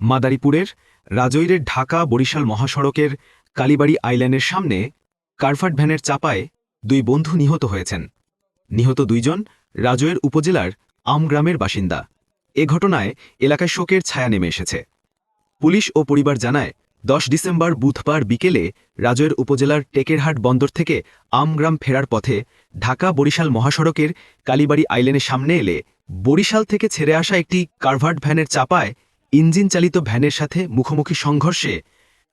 মাদারীপুরের রাজৈরের ঢাকা বরিশাল মহাসড়কের কালীবাড়ি আইল্যান্ডের সামনে কারফাট ভ্যানের চাপায় দুই বন্ধু নিহত হয়েছেন। নিহত দুইজন রাজৈর উপজেলার আমগ্রামের বাসিন্দা। এ ঘটনায় এলাকায় শোকের ছায়া নেমে এসেছে। পুলিশ ও পরিবার জানায়, দশ ডিসেম্বর বুধবার বিকেলে রাজৈর উপজেলার টেকেরহাট বন্দর থেকে আমগ্রাম ফেরার পথে ঢাকা বরিশাল মহাসড়কের কালীবাড়ি আইল্যান্ডের সামনে এলে বরিশাল থেকে ছেড়ে আসা একটি কারভার্ট ভ্যানের চাপায় ইঞ্জিন চালিত ভ্যানের সাথে মুখোমুখি সংঘর্ষে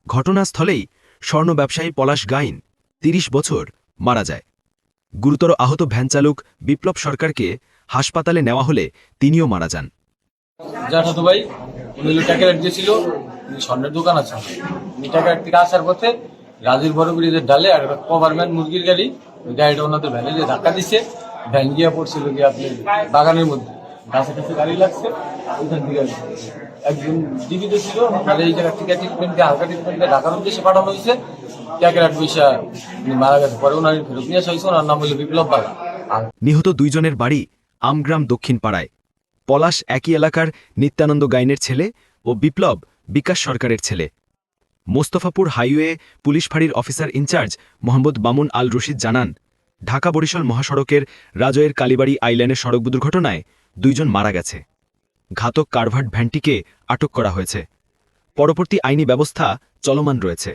ঘটনাস্থলেই স্বর্ণ ব্যবসায়ী পলাশ গাইন ৩০ বছর, মারা যায়। গুরুতর আহত ভ্যান চালক বিপ্লব সরকারকে হাসপাতালে নেওয়া হলে তিনিও মারা যান। ভাই স্বর্ণের দোকান আছে। আসার পথে রাজুর বড় ব্রিজের ডালে আর একটা কভারম্যান মুরগির গাড়ি গাড়িটা ওনাদের ভ্যানে যে ধাক্কা দিছে, ভ্যান গিয়ে পড়ছিল কি আপনি বাগানের মধ্যে। গাছে কাছে গাড়ি লাগছে, ওইখান থেকে একজন জীবিত ছিল আর এই জায়গা থেকে ট্রিটমেন্টকে হালকা ট্রিটমেন্টকে ঢাকার উদ্দেশ্যে পাঠানো হয়েছে। ট্যাকেরাট পয়সা মারা গেছে, পরে ওনার ফেরত নিয়ে আসা ওনার নাম হলো বিপ্লব বাগা। নিহত দুইজনের বাড়ি আমগ্রাম দক্ষিণ পাড়ায়। পলাশ একই এলাকার নিত্যানন্দ গাইনের ছেলে ও বিপ্লব বিকাশ সরকারের ছেলে। মোস্তফাপুর হাইওয়ে পুলিশ ফাঁড়ির officer in charge Mohammad Bamun Al Rashid জানান ঢাকা বরিশাল মহাসড়কের রাজয়ের কালীবাড়ি আইল্যান্ডের সড়ক দুর্ঘটনায় দুইজন মারা গেছে ঘাতক কারভার্ট ভ্যানটিকে আটক করা হয়েছে পরবর্তী আইনি ব্যবস্থা চলমান রয়েছে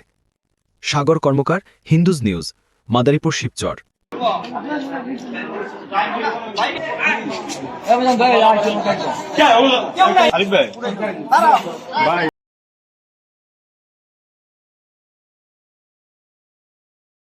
সাগর কর্মকার হিন্দুজ নিউজ মাদারীপুর শিবচর ভাই